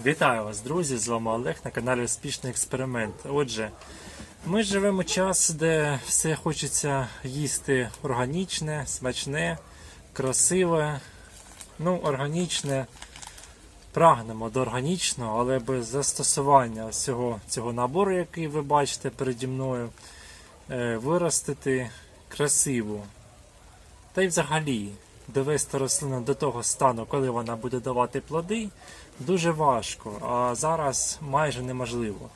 Вітаю вас, друзі! З вами Олег на каналі Успішний експеримент. Отже, ми живемо час, де все хочеться їсти органічне, смачне, красиве. Ну, органічне. Прагнемо до органічного, але без застосування всього цього набору, який ви бачите переді мною, е, виростити красиву. Та й взагалі довести рослину до того стану, коли вона буде давати плоди, дуже важко, а зараз майже неможливо.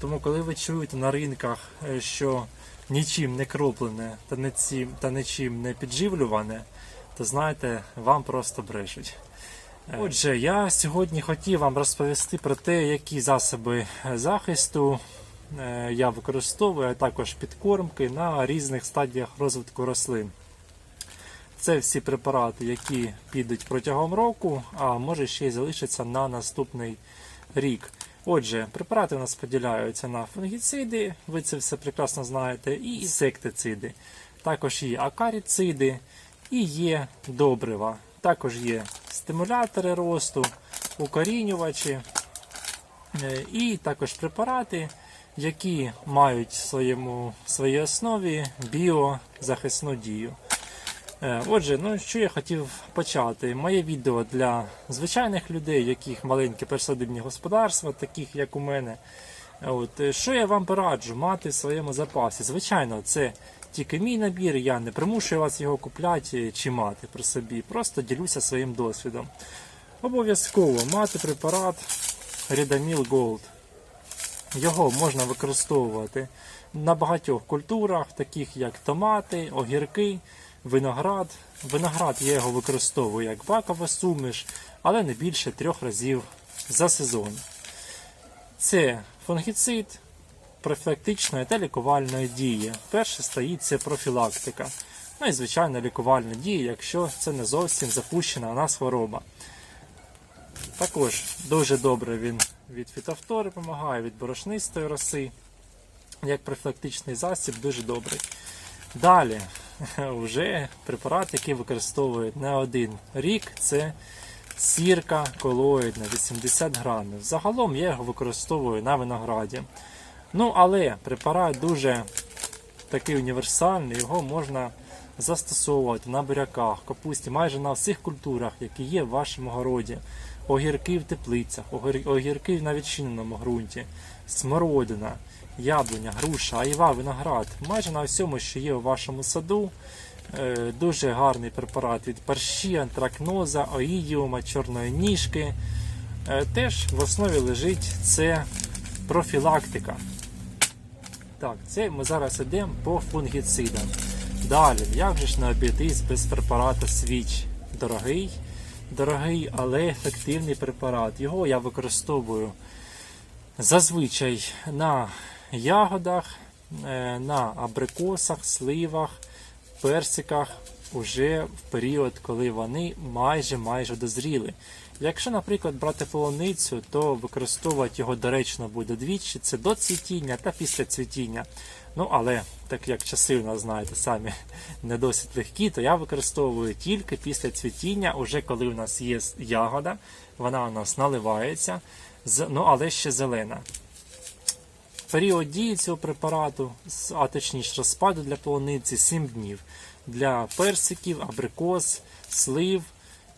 Тому, коли ви чуєте на ринках, е, що нічим не кроплене та нічим, та нічим не підживлюване, то знаєте, вам просто брешуть. Е, Отже, я сьогодні хотів вам розповісти про те, які засоби захисту е, я використовую, а також підкормки на різних стадіях розвитку рослин. Це всі препарати, які підуть протягом року, а може ще й залишаться на наступний рік. Отже, препарати у нас поділяються на фунгіциди, ви це все прекрасно знаєте, і інсектициди. Також є акаріциди і є добрива. Також є стимулятори росту, укорінювачі е, і також препарати, які мають в своєму, в своїй основі біозахисну дію. Е, Отже, ну що я хотів почати? Моє відео для звичайних людей, яких маленькі пересадибні господарства, таких як у мене. От, е, що я вам пораджу мати в своєму запасі? Звичайно, це тільки мій набір, я не примушую вас його купляти чи мати при собі. Просто ділюся своїм досвідом. Обов'язково мати препарат Redamil Gold. Його можна використовувати на багатьох культурах, таких як томати, огірки, виноград. Виноград я його використовую як бакова суміш, але не більше трьох разів за сезон. Це фунгіцид профілактичної та лікувальної дії. Перше стоїть це профілактика. Ну і звичайно лікувальна дія, якщо це не зовсім запущена у нас хвороба. Також дуже добре він від фітофтори допомагає, від борошнистої роси. Як профілактичний засіб, дуже добрий. Далі, вже препарат, який використовують не один рік, це сірка колоїдна 80 грамів. Загалом я його використовую на винограді. Ну, але препарат дуже такий універсальний, його можна застосовувати на буряках, капусті, майже на всіх культурах, які є в вашому городі. Огірки в теплицях, огірки на відчиненому ґрунті, смородина, яблуня, груша, айва, виноград. Майже на всьому, що є у вашому саду. Е, Дуже гарний препарат від парші, антракноза, оїдіума, чорної ніжки. Е, Теж в основі лежить це профілактика. Так, це ми зараз йдемо по фунгіцидам. Далі, як же ж не обійтись без препарата свіч? Дорогий, дорогий, але ефективний препарат. Його я використовую зазвичай на ягодах, е, на абрикосах, сливах, персиках уже в період, коли вони майже майже дозріли. Якщо, наприклад, брати полуницю, то використовувати його доречно буде двічі, це до цвітіння та після цвітіння. Ну, але так як часи у нас, знаєте, самі не досить легкі, то я використовую тільки після цвітіння, уже коли у нас є ягода, вона у нас наливається, ну але ще зелена. Період дії цього препарату, а точніше розпаду для полуниці 7 днів. Для персиків, абрикос, слив,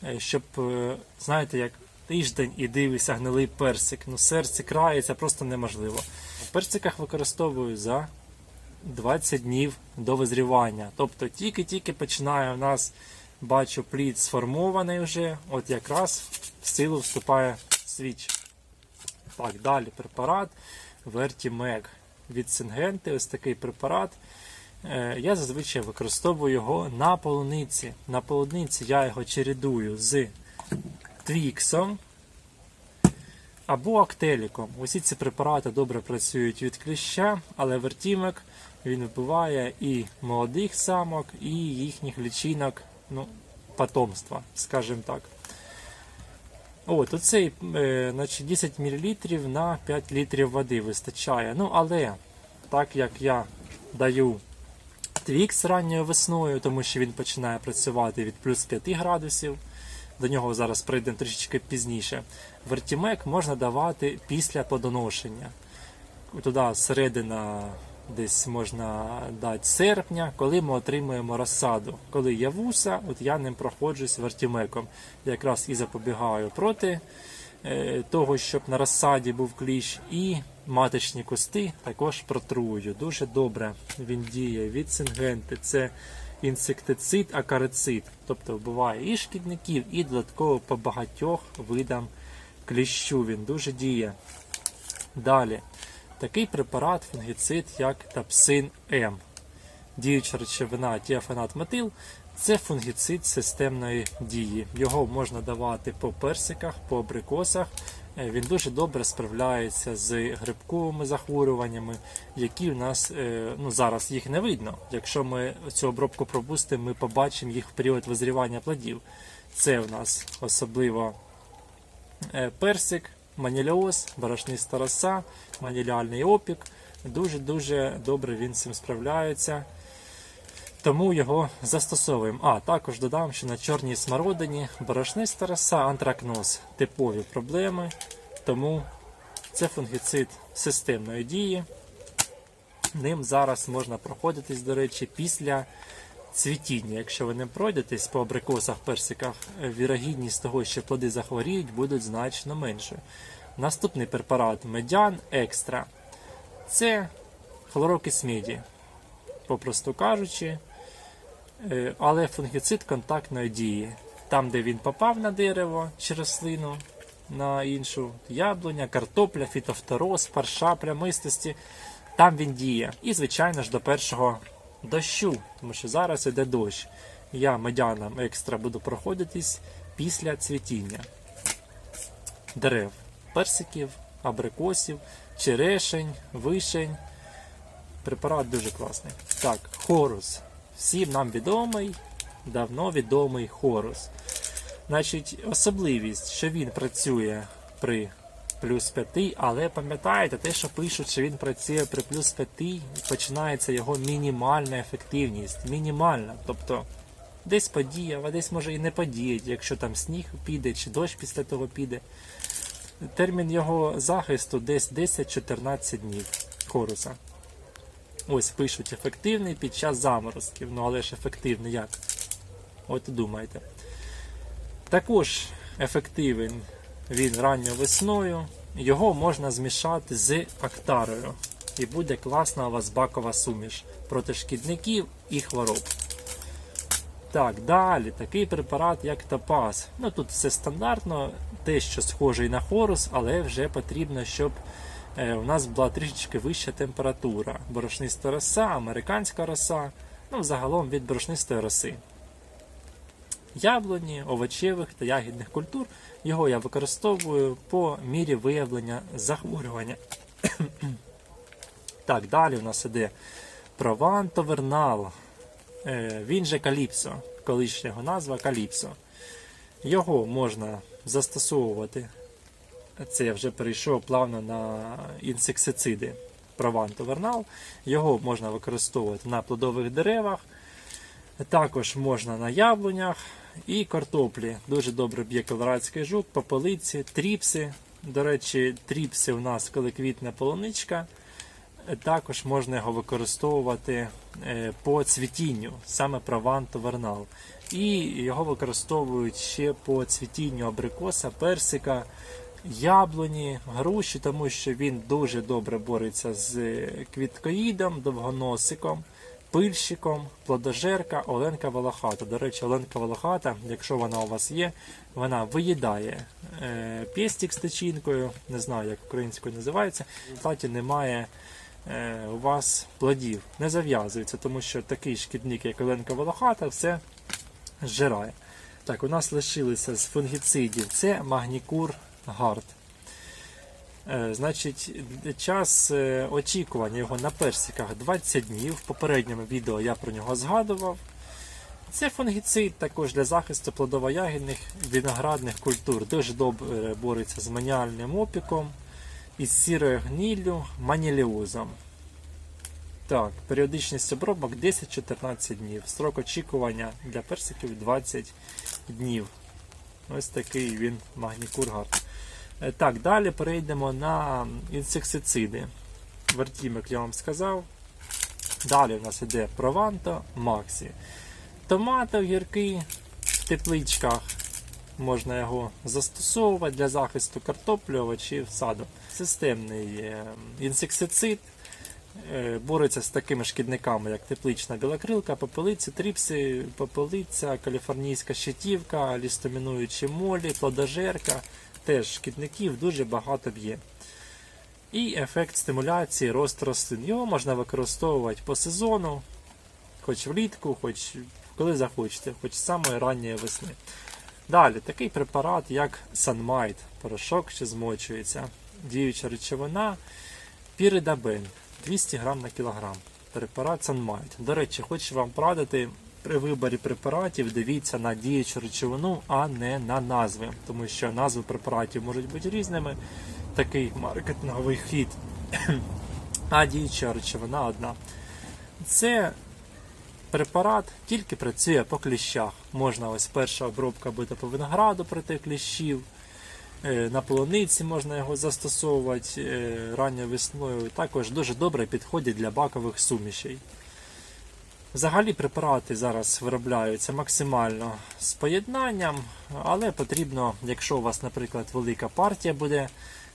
е, щоб, е, знаєте, як тиждень і дивишся гнилий персик. Ну, серце крається просто неможливо. В персиках використовую за 20 днів до визрівання. Тобто тільки-тільки починає у нас, бачу, плід сформований вже, от якраз в силу вступає свіч. Так, далі препарат Vertimeg від Сингенти. Ось такий препарат. Е, Я зазвичай використовую його на полуниці. На полуниці я його чередую з твіксом або актеліком. Усі ці препарати добре працюють від кліща, але вертімек він вбиває і молодих самок, і їхніх лічинок, ну, потомства, скажімо так. От, оцей е, значить, 10 мл на 5 літрів води вистачає. Ну, але так як я даю твікс ранньою весною, тому що він починає працювати від плюс 5 градусів, до нього зараз прийдемо трішечки пізніше. Вертімек можна давати після плодоношення. Туди середина десь можна дати серпня, коли ми отримуємо розсаду. Коли є вуса, от я ним проходжусь вертімеком. Якраз і запобігаю проти е, того, щоб на розсаді був кліщ, і маточні кусти також протрую. Дуже добре він діє від сингенти. Це інсектицид, акарицид, тобто вбиває і шкідників, і додатково по багатьох видам кліщу. Він дуже діє. Далі. Такий препарат, фунгіцид, як тапсин М. Діюча речовина тіафенат метил це фунгіцид системної дії. Його можна давати по персиках, по абрикосах. Е, Він дуже добре справляється з грибковими захворюваннями, які в нас е, ну, зараз їх не видно. Якщо ми цю обробку пропустимо, ми побачимо їх в період визрівання плодів. Це в нас особливо е, персик, маніліоз, борошниста роса, маніліальний опік. Дуже-дуже добре він з цим справляється. Тому його застосовуємо. А, також додам, що на чорній смородині борошниста роса, антракноз типові проблеми. Тому це фунгіцид системної дії. Ним зараз можна проходитись, до речі, після цвітіння. Якщо ви не пройдетесь по абрикосах, персиках, е, вірогідність того, що плоди захворіють, будуть значно меншою. Наступний препарат медян екстра. Це хлорокис меді, попросту кажучи, Е, але фунгіцид контактної дії. Там, де він попав на дерево чи рослину, на іншу яблуня, картопля, фітофтороз, парша, плямистості, там він діє. І, звичайно ж, до першого дощу, тому що зараз іде дощ. Я медяном екстра буду проходитись після цвітіння дерев, персиків, абрикосів, черешень, вишень. Препарат дуже класний. Так, хорус. Всім нам відомий, давно відомий хорус. Значить, особливість, що він працює при плюс 5, але пам'ятаєте, те, що пишуть, що він працює при плюс 5, починається його мінімальна ефективність. Мінімальна. Тобто десь подіяв, а десь може і не подіять, якщо там сніг піде чи дощ після того піде. Термін його захисту десь 10-14 днів хоруса. Ось пишуть ефективний під час заморозків. Ну але ж ефективний як? От думайте. Також ефективен він ранньою весною. Його можна змішати з актарою. І буде класна у вас бакова суміш проти шкідників і хвороб. Так, далі такий препарат, як топаз. Ну тут все стандартно, те, що схожий на хорус, але вже потрібно, щоб е, у нас була трішечки вища температура. Борошниста роса, американська роса, ну загалом від борошнистої роси. Яблуні, овочевих та ягідних культур. Його я використовую по мірі виявлення захворювання. так, далі у нас іде прованто-вернал. Е, Він же Каліпсо, колишня його назва Каліпсо. Його можна застосовувати. Це я вже перейшов плавно на інсектициди Прованто-Вернал. Його можна використовувати на плодових деревах, також можна на яблунях і картоплі. Дуже добре б'є колорадський жук, попелиці, тріпси. До речі, тріпси у нас, коли квітне полуничка. Також можна його використовувати е, по цвітінню, саме прованто вернал. І його використовують ще по цвітінню абрикоса, персика, яблуні, груші, тому що він дуже добре бореться з квіткоїдом, довгоносиком, пильщиком, плодожерка, Оленка Волохата. До речі, Оленка Волохата, якщо вона у вас є, вона виїдає е, пєстик з течінкою, не знаю, як українською називається. Результаті немає е, у вас плодів, не зав'язується, тому що такий шкідник, як Оленка Волохата, все зжирає. Так, у нас лишилися з фунгіцидів. Це магнікур гард. Е, Значить, час е, очікування його на персиках 20 днів. В попередньому відео я про нього згадував. Це фунгіцид також для захисту плодово-ягідних виноградних культур. Дуже добре бореться з маніальним опіком, із сірою гніллю, маніліозом. Так, періодичність обробок 10-14 днів. Строк очікування для персиків 20 днів. Ось такий він магнікургард. Е, Так, далі перейдемо на інсектициди. Вертімек я вам сказав. Далі в нас іде Прованто Максі. Томати огірки в тепличках. Можна його застосовувати для захисту картоплі, овочів, саду. Системний інсектицид е, бореться з такими шкідниками, як теплична білокрилка, попелиці, тріпси, попелиця, каліфорнійська щитівка, лістомінуючі молі, плодожерка. Теж шкідників дуже багато б'є. І ефект стимуляції росту рослин. Його можна використовувати по сезону, хоч влітку, хоч коли захочете, хоч з самої ранньої весни. Далі, такий препарат, як Sunmite, порошок, що змочується. Діюча речовина Піридабен 200 грам на кілограм. Препарат Sunmite. До речі, хочу вам порадити при виборі препаратів дивіться на діючу речовину, а не на назви, тому що назви препаратів можуть бути різними. Такий маркетинговий хід. А діюча речовина одна. Це препарат тільки працює по кліщах. Можна ось перша обробка буде по винограду проти кліщів. Е, На полуниці можна його застосовувати е, ранньою весною. Також дуже добре підходять для бакових сумішей. Взагалі препарати зараз виробляються максимально з поєднанням, але потрібно, якщо у вас, наприклад, велика партія буде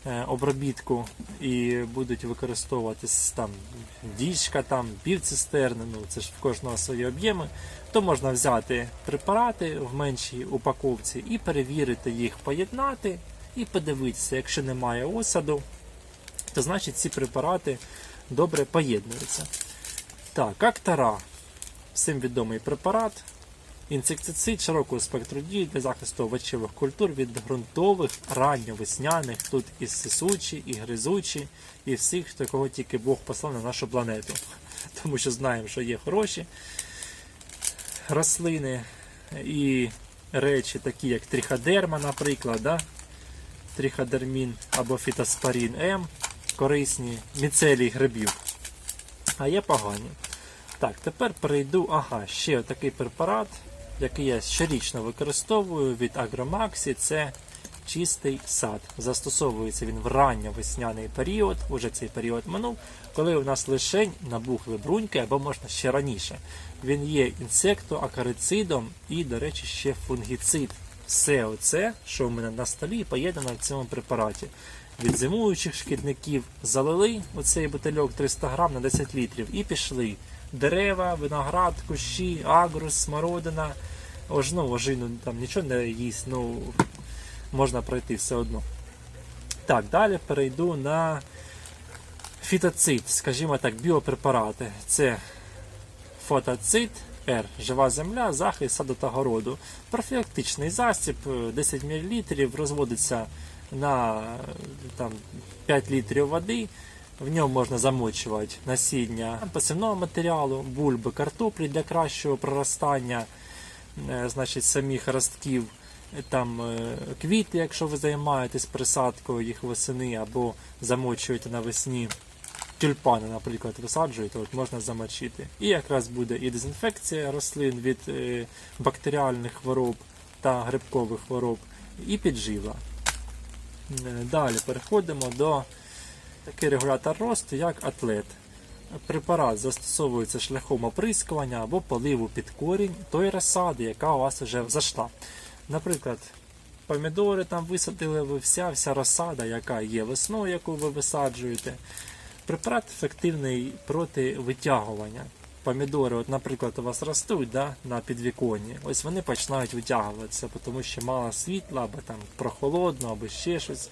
е, обробітку і будуть використовуватись там діжка, там півцистерни, ну це ж в кожного свої об'єми, то можна взяти препарати в меншій упаковці і перевірити їх, поєднати і подивитися, якщо немає осаду, то значить ці препарати добре поєднуються. Так, Актара. Всім відомий препарат. Інсектицид широкого спектру дії для захисту овочевих культур від ґрунтових, ранньовесняних, тут і сисучі, і гризучі, і всіх, кого тільки Бог послав на нашу планету. Тому що знаємо, що є хороші рослини і речі, такі як тріходерма, наприклад, да? тріходермін або фітоспорін М, корисні, міцелій грибів. А є погані. Так, тепер перейду. Ага, ще такий препарат, який я щорічно використовую від Агромаксі, це чистий сад. Застосовується він в ранньовесняний період, уже цей період минув, коли у нас лишень набухли бруньки, або можна ще раніше. Він є інсектоакарицидом і, до речі, ще фунгіцид. Все оце, що у мене на столі, поєднано в цьому препараті. Від зимуючих шкідників залили оцей бутильок 300 грам на 10 літрів і пішли дерева, виноград, кущі, агрус, смородина. Ож, ну, ожину там нічого не їсть, ну можна пройти все одно. Так, далі перейду на фітоцид, скажімо так, біопрепарати. Це фотоцид, Р. Жива земля, захист саду. Профілактичний засіб, е, 10 мл, розводиться на там, 5 літрів води. В ньому можна замочувати насіння посівного матеріалу, бульби, картоплі для кращого проростання, е, значить, самих ростків, там е, квіти, якщо ви займаєтесь присадкою їх восени або замочуєте навесні. Тюльпани, наприклад, висаджуєте, от можна замочити. І якраз буде і дезінфекція рослин від е, бактеріальних хвороб та грибкових хвороб, і піджива. Далі переходимо до такий регулятор росту, як атлет. Препарат застосовується шляхом оприскування або поливу під корінь тої розсади, яка у вас вже зайшла. Наприклад, помідори там висадили ви вся, вся розсада, яка є весною, яку ви висаджуєте. Препарат ефективний проти витягування. Помідори, от, наприклад, у вас ростуть да, на підвіконні, ось вони починають витягуватися, тому що мало світла, або там прохолодно, або ще щось.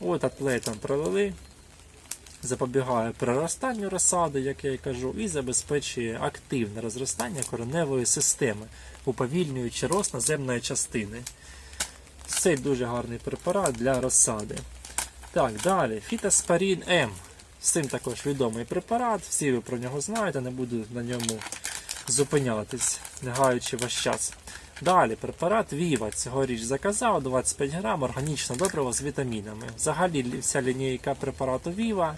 От атлетом пролили, запобігає проростанню розсади, як я і кажу, і забезпечує активне розростання кореневої системи, уповільнюючи рост наземної частини. Це дуже гарний препарат для розсади. Так, далі. Фітоспорін М. З цим також відомий препарат, всі ви про нього знаєте, не буду на ньому зупинятись, не гаючи ваш час. Далі препарат Viva цьогоріч заказав 25 грам органічне добриво з вітамінами. Взагалі вся лінійка препарату Viva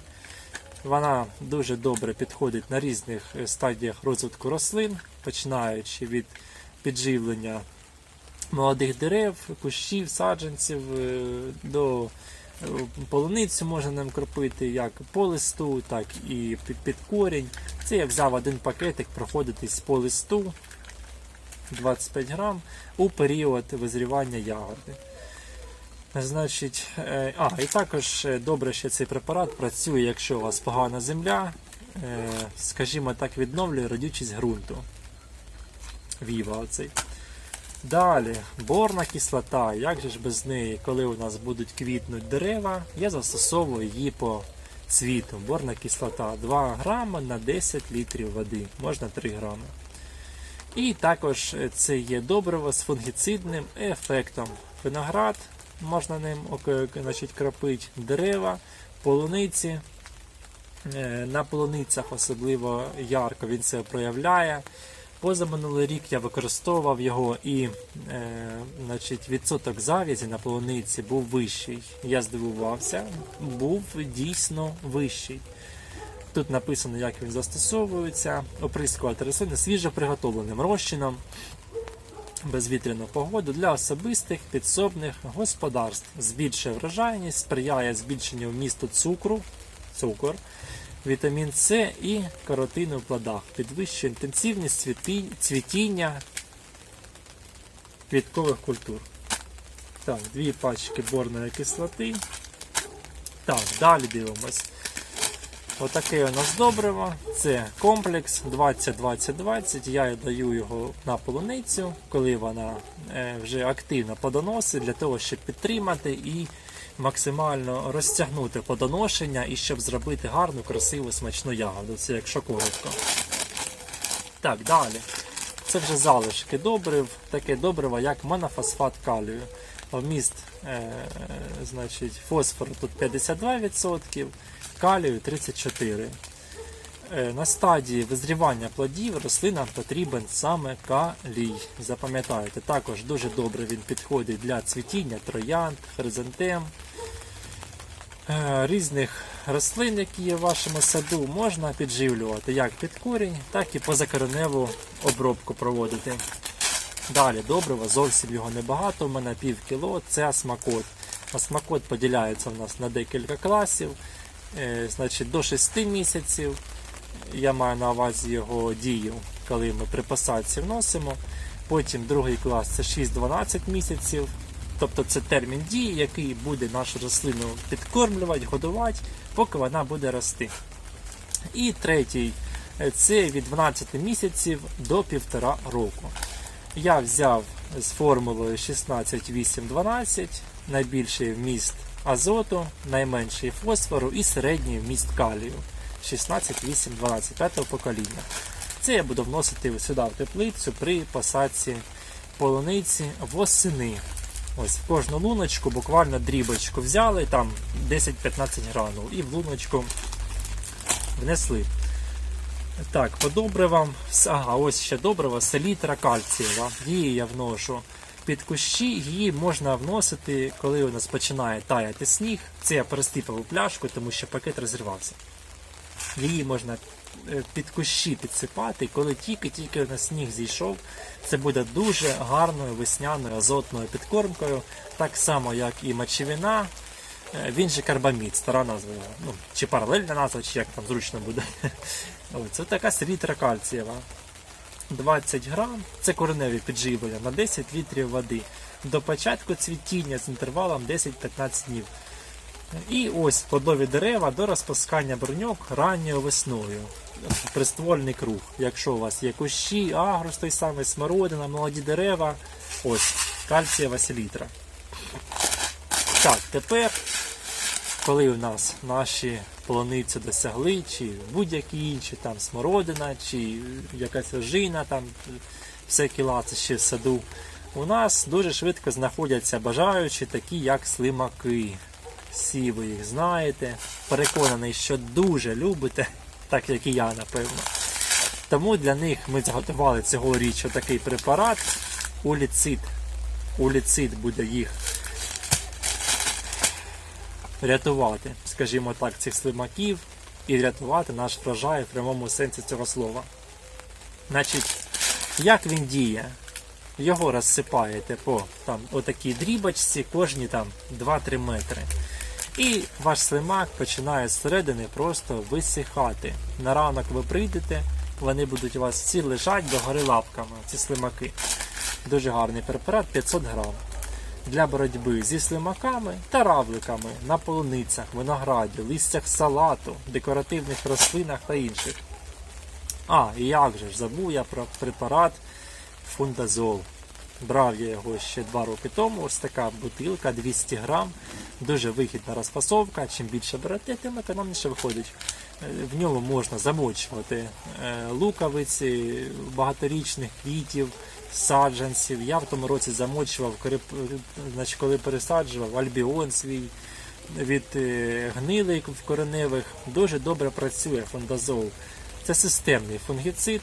вона дуже добре підходить на різних е, стадіях розвитку рослин, починаючи від підживлення молодих дерев, кущів, саджанців, е, до полуницю можна ним кропити як по листу, так і під, під корінь. Це я взяв один пакетик проходитись по листу 25 грам у період визрівання ягоди. Значить, е, а, і також е, добре, що цей препарат працює, якщо у вас погана земля, е, скажімо так, відновлює родючість ґрунту. Віва оцей. Далі, борна кислота. Як же ж без неї, коли у нас будуть квітнути дерева, я застосовую її по цвіту. Борна кислота 2 грами на 10 літрів води, можна 3 грами. І також це є добриво з фунгіцидним ефектом. Виноград можна ним значить, кропити, дерева, полуниці. Е, На полуницях особливо ярко він це проявляє. Позаминулий рік я використовував його і е, значить, відсоток завязі на полуниці був вищий. Я здивувався, був дійсно вищий. Тут написано, як він застосовується. Оприскувати рослини свіжо приготовленим розчином безвітряну погоду для особистих підсобних господарств. Збільшує врожайність, сприяє збільшенню вмісту цукру, цукор, вітамін С і каротину в плодах, підвищує інтенсивність цвітіння квіткових культур. Так, дві пачки борної кислоти. Так, далі дивимось. Отаке у нас добриво. Це комплекс 20-20-20. Я даю його на полуницю, коли вона е, вже активно плодоносить, для того, щоб підтримати і максимально розтягнути подоношення і щоб зробити гарну, красиву, смачну ягоду. Це якщо коротко. Так, далі. Це вже залишки добрив, таке добриво, як монофосфат калію. Вміст е, значить, фосфору тут 52%, калію 34%. Е, на стадії визрівання плодів рослинам потрібен саме калій. Запам'ятайте, також дуже добре він підходить для цвітіння троянд, хризантем, е, різних рослин, які є в вашому саду, можна підживлювати як під корінь, так і позакореневу обробку проводити. Далі добрива, зовсім його небагато, у мене пів кіло, це асмакот. Асмакот поділяється у нас на декілька класів, е, значить до 6 місяців. Я маю на увазі його дію, коли ми при посадці вносимо. Потім другий клас це 6-12 місяців. Тобто це термін дії, який буде нашу рослину підкормлювати, годувати, поки вона буде рости. І третій це від 12 місяців до 1,5 року. Я взяв з формулою 16-8-12 найбільший вміст азоту, найменший фосфору і середній вміст калію 16-8-12 п'ятого покоління. Це я буду вносити сюди в теплицю при посадці полуниці восени. Ось в кожну луночку буквально дрібочку взяли, там 10-15 гранул, і в луночку внесли. Так, по добривам. Ага, ось ще добрива, селітра кальцієва. Її я вношу під кущі. Її можна вносити, коли у нас починає таяти сніг. Це я перестипав у пляшку, тому що пакет розірвався. Її можна е, під кущі підсипати, коли тільки-тільки на сніг зійшов, це буде дуже гарною весняною азотною підкормкою, так само як і мочевина. Е, Він же карбамід, стара назва. Ну, чи паралельна назва, чи як там зручно буде. Це така селітра кальцієва. 20 грам, це кореневі підживлення на 10 літрів води. До початку цвітіння з інтервалом 10-15 днів. І ось плодові дерева до розпускання броньок ранньою весною. Приствольний круг. Якщо у вас є кущі, агрус той самий, смородина, молоді дерева, ось кальцієва селітра. Так, тепер, коли у нас наші полуниці досягли, чи будь-які інші, там смородина, чи якась ожина, там всякі лацищі в саду, у нас дуже швидко знаходяться бажаючі, такі як слимаки. Всі ви їх знаєте. Переконаний, що дуже любите, так як і я, напевно. Тому для них ми зготували цьогоріч такий препарат уліцид. Уліцид буде їх рятувати, скажімо так, цих слимаків і рятувати наш врожай в прямому сенсі цього слова. Значить, як він діє? Його розсипаєте по там, отакій дрібочці кожні там 2-3 метри. І ваш слимак починає зсередини просто висихати. На ранок ви прийдете, вони будуть у вас всі лежать догори лапками, ці слимаки. Дуже гарний препарат 500 грам. Для боротьби зі слимаками та равликами на полуницях, винограді, листях салату, декоративних рослинах та інших. А, і як же ж забув я про препарат фундазол. Брав я його ще два роки тому. Ось така бутилка 200 грам. Дуже вигідна розфасовка. Чим більше берете, тим економніше виходить. Е, В ньому можна замочувати е, луковиці, багаторічних квітів, саджанців. Я в тому році замочував, коли, пересаджував альбіон свій від е, гнилих кореневих. Дуже добре працює фундазол. Це системний фунгіцид,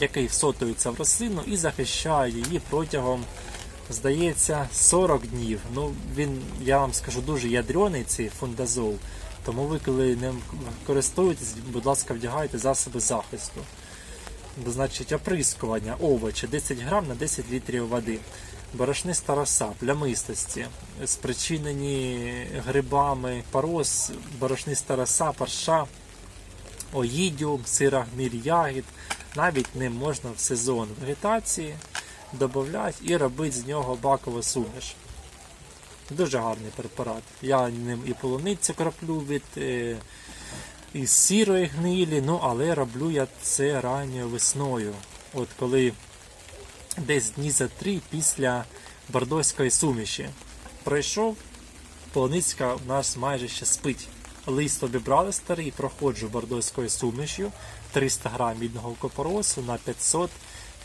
який всотується в рослину і захищає її протягом, здається, 40 днів. Ну, він, я вам скажу, дуже ядрений цей фундазол. Тому ви, коли ним користуєтесь, будь ласка, вдягайте засоби захисту. Значить, оприскування овочі 10 грам на 10 літрів води. Борошниста роса, плямистості, спричинені грибами, пороз, борошниста роса, парша, оїдіум, сира гміль ягід. Навіть ним можна в сезон вегетації додати і робити з нього бакову суміш. Дуже гарний препарат. Я ним і полуницю краплю від е, із сірої гнилі, ну але роблю я це ранньою весною. От коли десь дні за три після бордоської суміші пройшов, полуницька в нас майже ще спить. Лист обібрали старий, проходжу бордоською сумішю 300 грам мідного копоросу на 500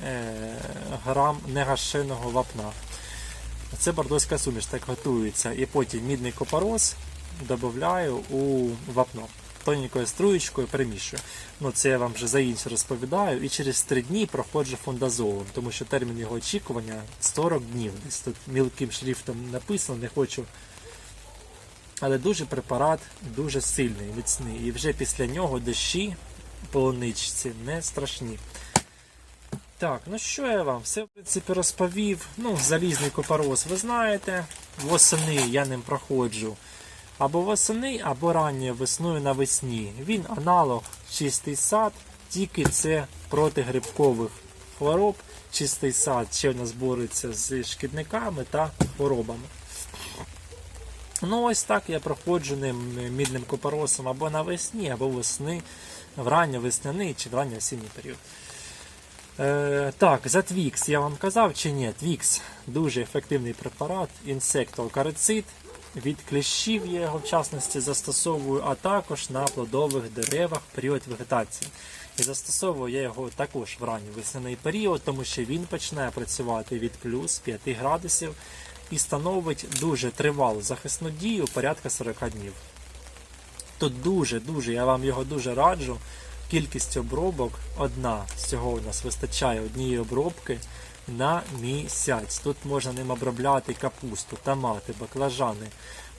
е, грам негашеного вапна. Це бордоська суміш так готується. І потім мідний копорос додаю у вапно. Тоненькою струєчкою перемішую. Ну, це я вам вже за інше розповідаю. І через 3 дні проходжу фундазолом, тому що термін його очікування 40 днів. Десь тут мілким шрифтом написано, не хочу. Але дуже препарат дуже сильний, міцний. І вже після нього дощі полуничці не страшні. Так, ну що я вам все в принципі розповів. Ну, залізний копороз ви знаєте. Восени я ним проходжу. Або восени, або ранньою весною навесні. Він аналог чистий сад, тільки це проти грибкових хвороб. Чистий сад ще в нас бореться з шкідниками та хворобами. Ну, ось так я проходжу ним мідним копоросом або навесні, або весни, в ранньо-весняний чи в ранньо-осінній період. Е, так, за Твікс я вам казав чи ні? Твікс дуже ефективний препарат, інсектоокарицид. Від кліщів я його в частності застосовую, а також на плодових деревах період вегетації. І застосовую я його також в ранній весняний період, тому що він починає працювати від плюс 5 градусів і становить дуже тривалу захисну дію порядка 40 днів. Тут дуже-дуже, я вам його дуже раджу. Кількість обробок одна. Всього у нас вистачає однієї обробки на місяць. Тут можна ним обробляти капусту, томати, баклажани,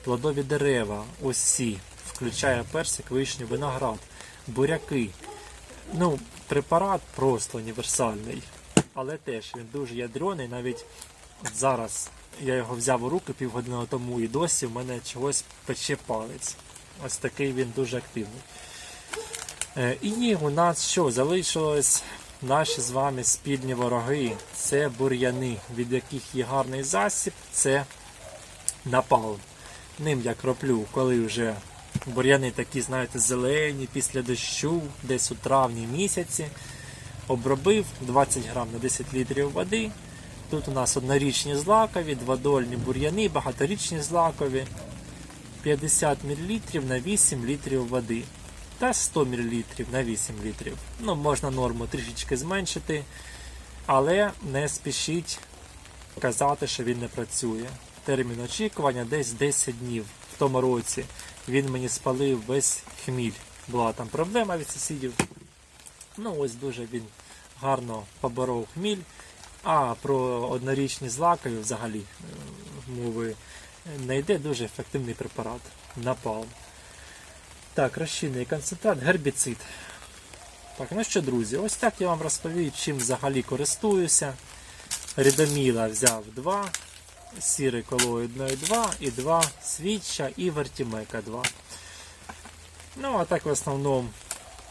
плодові дерева, осі, включає персик, вишню, виноград, буряки. Ну, препарат просто універсальний, але теж він дуже ядрений. Навіть зараз я його взяв у руки півгодини тому і досі в мене чогось пече палець. Ось такий він дуже активний. Е, І у нас що залишилось наші з вами спільні вороги. Це бур'яни, від яких є гарний засіб, це напалм. Ним я кроплю, коли вже бур'яни такі, знаєте, зелені після дощу, десь у травні місяці. Обробив 20 грам на 10 літрів води. Тут у нас однорічні злакові, дводольні бур'яни, багаторічні злакові. 50 мл на 8 літрів води та 100 мл на 8 літрів. Ну, можна норму трішечки зменшити, але не спішіть казати, що він не працює. Термін очікування десь 10 днів. В тому році він мені спалив весь хміль. Була там проблема від сусідів. Ну, ось дуже він гарно поборов хміль. А про однорічні злакові взагалі е, мови не йде дуже ефективний препарат. Напалм. Так, розчинний концентрат, гербіцид. Так, ну що, друзі, ось так я вам розповів, чим взагалі користуюся. Рідоміла взяв 2, сірий колоїдної 2 і 2 свіча і вертімека 2. Ну, а так в основному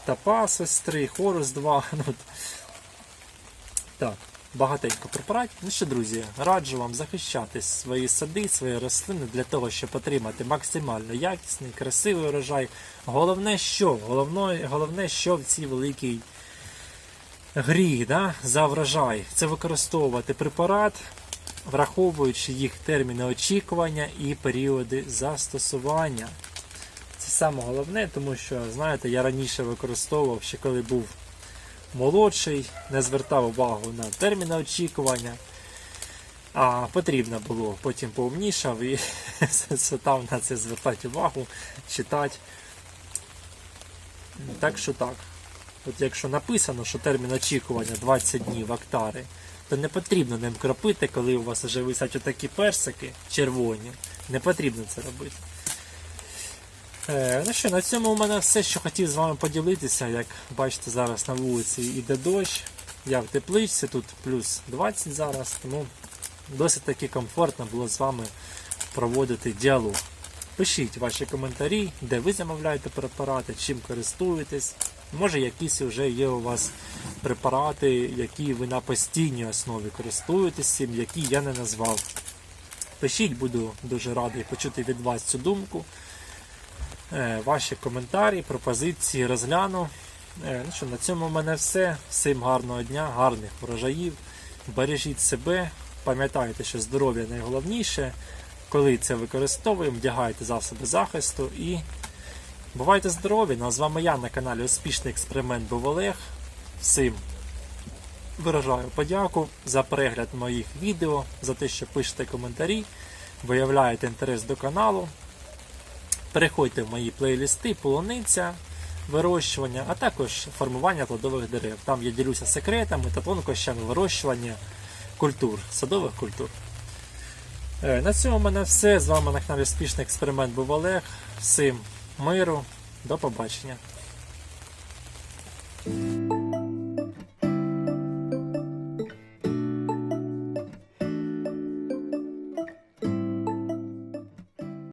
Тапас ось 3, Хорус 2. Ну, так, багатенько препаратів. Ну що, друзі, раджу вам захищати свої сади, свої рослини для того, щоб отримати максимально якісний, красивий урожай. Головне, що? Головне, головне що в цій великій грі да, за врожай. Це використовувати препарат, враховуючи їх терміни очікування і періоди застосування. Це саме головне, тому що, знаєте, я раніше використовував, ще коли був молодший, не звертав увагу на терміни очікування. А потрібно було, потім поумнішав і став на це звертати увагу, читати. Так що так. От якщо написано, що термін очікування 20 днів актари, то не потрібно ним кропити, коли у вас вже висять отакі персики червоні. Не потрібно це робити. Е, ну що, на цьому у мене все, що хотів з вами поділитися. Як бачите, зараз на вулиці йде дощ. Я в тепличці, тут плюс 20 зараз, тому досить таки комфортно було з вами проводити діалог. Пишіть ваші коментарі, де ви замовляєте препарати, чим користуєтесь. Може, якісь вже є у вас препарати, які ви на постійній основі користуєтесь які я не назвав. Пишіть, буду дуже радий почути від вас цю думку. Е, Ваші коментарі, пропозиції розгляну. Е, Ну що, на цьому в мене все. Всім гарного дня, гарних врожаїв. Бережіть себе, пам'ятайте, що здоров'я найголовніше. Коли це використовуємо, вдягайте засоби захисту і бувайте здорові! Ну а з вами я на каналі Успішний експеримент був Олег. Всім виражаю подяку за перегляд моїх відео, за те, що пишете коментарі, виявляєте інтерес до каналу. Переходьте в мої плейлисти, полуниця, вирощування, а також формування плодових дерев. Там я ділюся секретами та тонкощами вирощування культур, садових культур. Е, На цьому в мене все. З вами на каналі Успішний експеримент був Олег. Всім миру, до побачення.